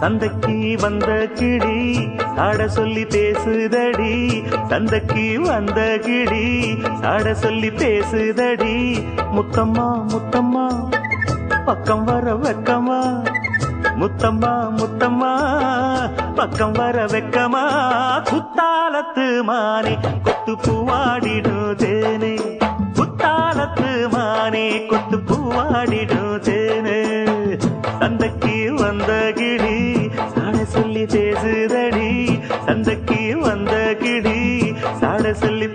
சந்தைக்கு வந்த கிளி சாட சொல்லி பேசுதடி. தந்தக்கு வந்த கிளி சாட சொல்லி பேசுதடி. முத்தம்மா முத்தம்மா பக்கம் வர வெக்கமா? முத்தம்மா முத்தம்மா பக்கம் வர வெக்கமா? குத்தாலத்து மானே கொத்து பூவாடிடும் தேனே. குத்தாலத்து மானே கொத்து பூவாடிடும் தேனே. சந்தைக்கு வந்த கிடி சாட சொல்லி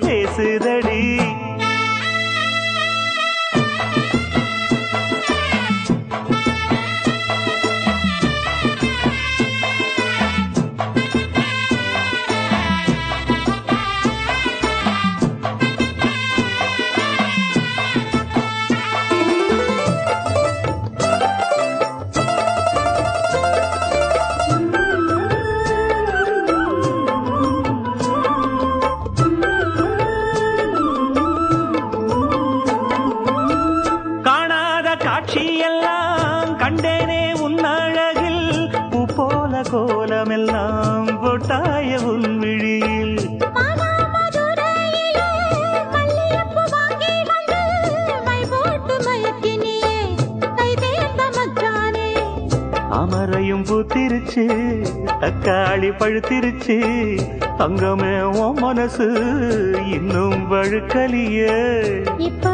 மயக்கினியே கை தேர்ந்த மச்சானே. அமரையும் பூத்திருச்சு தக்காளி பழுத்திருச்சு. தங்கமே உன் மனசு இன்னும் வழுக்கலியே. இப்பவே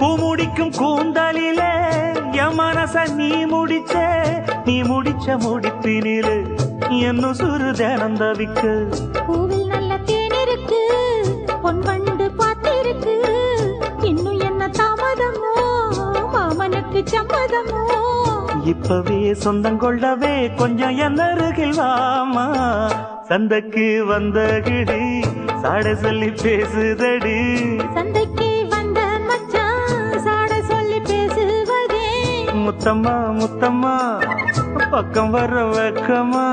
நின்னேன் பூ முடிக்கும் கூந்தலிலே என் மனச நீ முடிச்ச நீ முடிச்ச முடிப்பினிலே என்ன சுரு தினம் தவிக்கு பூவில் நல்ல தேன் இருக்கு பொன் வண்டு பார்த்திருக்கு. இன்னும் என்ன தாமதமோ மாமனுக்கு சம்மதமோ? இப்பவே சொந்தம் கொள்ளவே கொஞ்சம் என் அருகில் வாமா. சந்தைக்கு வந்த கிடி சாட சொல்லி பேசுதடி. சந்தைக்கு முத்தம்மா முத்தம்மா பக்கம் வர வெக்கமா